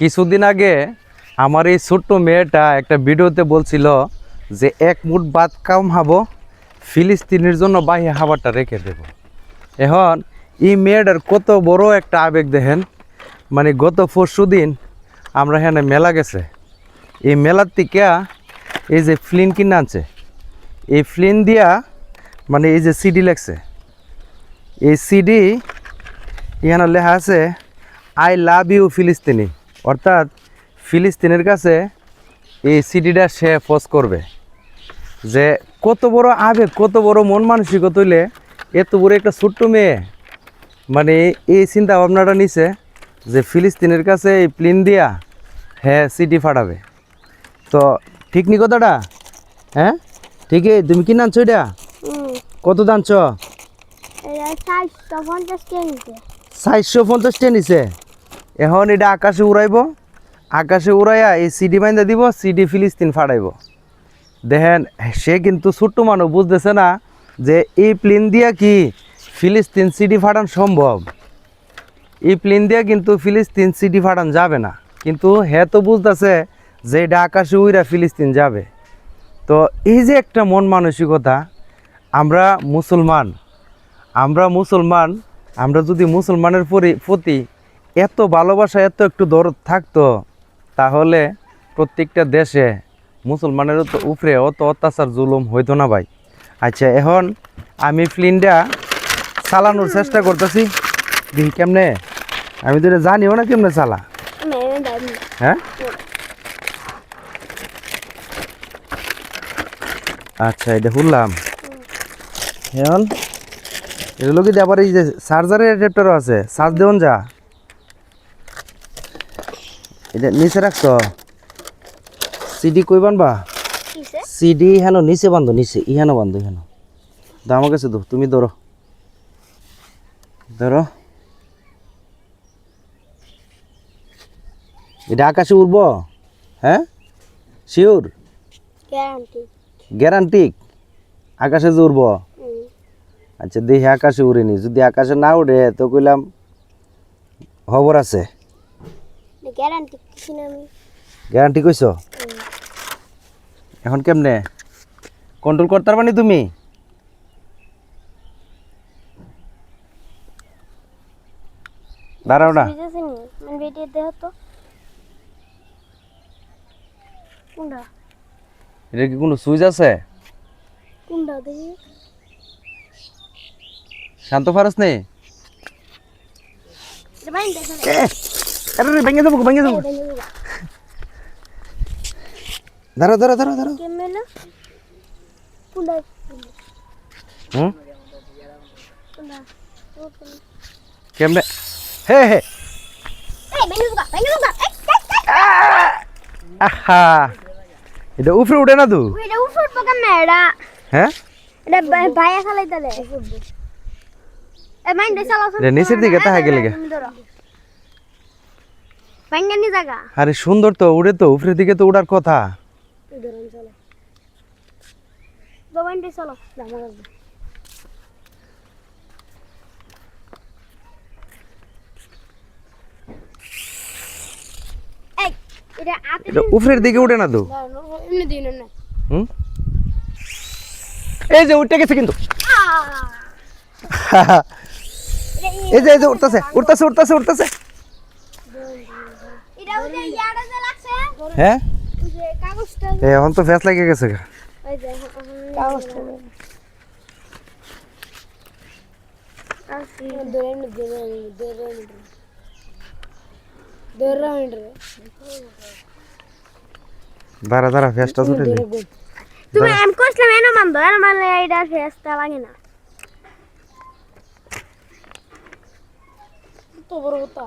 কিছুদিন আগে আমার এই ছোট্ট মেয়েটা একটা ভিডিওতে বলছিল যে এক মুঠ বাদ কাম হাবো, ফিলিস্তিনের জন্য বাহি খাবারটা রেখে দেব। এখন এই মেয়েটার কত বড় একটা আবেগ দেখেন। মানে গত পরশু দিন আমরা এখানে মেলা গেছে। এই মেলার থেকে এই যে ফ্লিন কিনে আনছে, এই ফ্লিন দিয়া মানে এই যে সিডি লেখছে। এই সিডি এখানে লেখা আছে, আই লাভ ইউ ফিলিস্তিনি। অর্থাৎ ফিলিস্তিনের কাছে এই সিডিটা সে পোস্ট করবে যে কত বড় আবেগ কত বড় মন মানসিকতা হইলে এত বড় একটা ছোট্ট মেয়ে মানে এই চিন্তা ভাবনাটা নিছে যে ফিলিস্তিনের কাছে এই প্লেন দিয়া হ্যাঁ সিডি ফাটাবে। তো ঠিক নি কথাটা? হ্যাঁ? ঠিকই তুমি কি নানছো এটা? কত দানছ? চারশো পঞ্চাশ নিছে? এখন এটা আকাশে উড়াইব। আকাশে উড়াইয়া এই সিডি বাইন্দা দিব সিডি ফিলিস্তিন ফাটাইব। দেখেন, সে কিন্তু ছোট্ট মানুষ, বুঝতেছে না যে এই প্লেন দিয়া কি ফিলিস্তিন সিডি ফাটান সম্ভব। এই প্লেন দিয়া কিন্তু ফিলিস্তিন সিডি ফাটান যাবে না। কিন্তু হ্যাঁ তো বুঝতেছে যে এটা আকাশে উইরা ফিলিস্তিন যাবে। তো এই যে একটা মন মানসিকতা, আমরা মুসলমান আমরা মুসলমান, আমরা যদি মুসলমানের পরি- প্রতি এত ভালোবাসা এত একটু দরদ থাকতো তাহলে প্রত্যেকটা দেশে মুসলমানের তো উপরে অত অত্যাচার জুলুম হইতো না ভাই। আচ্ছা এখন আমি ফ্লিনটা চালানোর চেষ্টা করতেছি। দেখি কেমনে? আমি তো জানিও না কেমনে চালা। হ্যাঁ? আচ্ছা এটা শুনলাম এখন এটা লোক আবার এই যে চার্জারের অ্যাডাপ্টারও আছে। চার্জ দেওয়ান যা। এটা নিচে রাখছ সিডি কই বানবা? সিডি হেন নিচে বান্ধো নিচে। ইহানো বান্ধো ইহানো দাও আমার কাছে দো তুমি ধরো। ধরো। এটা আকাশে উড়ব? হ্যাঁ? শিওর গ্যারান্টি গ্যারান্টিক আকাশে যে উড়ব? হুম। আচ্ছা দেখি আকাশে উড়েনি। যদি আকাশে না উড়ে তো কইলাম খবর আছে। গ্যারান্টি কিছু না আমি। গ্যারান্টি কইছ? এখন কেমনে? কন্ট্রোল করতে পারবানি তুমি? দাঁড়াও না। মানে এটা কি কোনো সুইচ আছে? শান্ত ফারাস নেই আরে রে ভেঙে দেবো ভেঙে দেবো দাঁড়াও দাঁড়াও দাঁড়াও দাঁড়াও কেমনে না কোনটা হুম কোনটা কেমনে হে হে এই বাইন দুগা বাইন দুগা এই আহা এটা উপরে উঠে না তু এটা উফুট পোকা মেড়া হ্যাঁ এটা ভাইয়া খালাই তালে এ মাইন্ড দে চালা এটা নিচের দিকে তাহাই গেলে গে। বাইঙ্গানি জায়গা আরে সুন্দর তো উড়ে তো উপরের দিকে তো উড়ার কথা। ধরুন চলো। চলো এটা উপরের দিকে উঠে না তো? হুম? এই যে উঠে গেছে কিন্তু। এই যে এই যে উঠতেছে উঠতেছে উঠতেছে উঠতেছে এটা ওই যে ইয়াটা যে লাগছে হ্যাঁ? এখন তো ফ্যাস লাগে গেছে গা। ওই যে কাগজটা ধরে ধরে ধরে ধরে দাঁড়া দাঁড়া ফ্যাসটা ছুটে তুমি এম কইছিলাম এনো মানদো এনো মানলে এইটা ফেসটা লাগে না। তো বড় হতা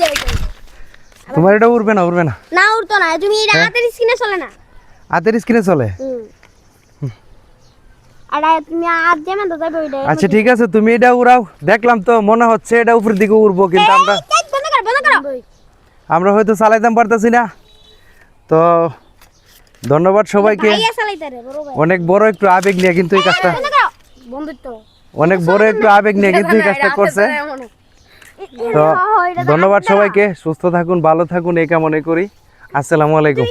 যে তোমার এটা উড়বে না উড়বে না। না উড়তো না। তুমি এটা হ্যাঁ। হাতের স্ক্রিনে চলে না? হাতের স্ক্রিনে চলে? হুম। তুমি হাত যেমন তো যাবে ওইটা আচ্ছা ঠিক আছে তুমি এটা উড়াও। দেখলাম তো মনে হচ্ছে এটা উপরের দিকে উড়বো কিন্তু আমরা এই, বন্ধ করো বন্ধ করো। আমরা হয়তো চালাইতাম পারতেছি না। তো ধন্যবাদ সবাইকে। ভাইয়া চালাইতে রে বড় ভাই। অনেক বড় একটু আবেগ নিয়ে কিন্তু এই কাজটা বন্ধ করো। বন্ধুত্ব। অনেক বড় একটু আবেগ নিয়ে কিন্তু এই কাজটা করছে। তো ধন্যবাদ সবাইকে সুস্থ থাকুন ভালো থাকুন এই কামনে করি। আসসালামু আলাইকুম।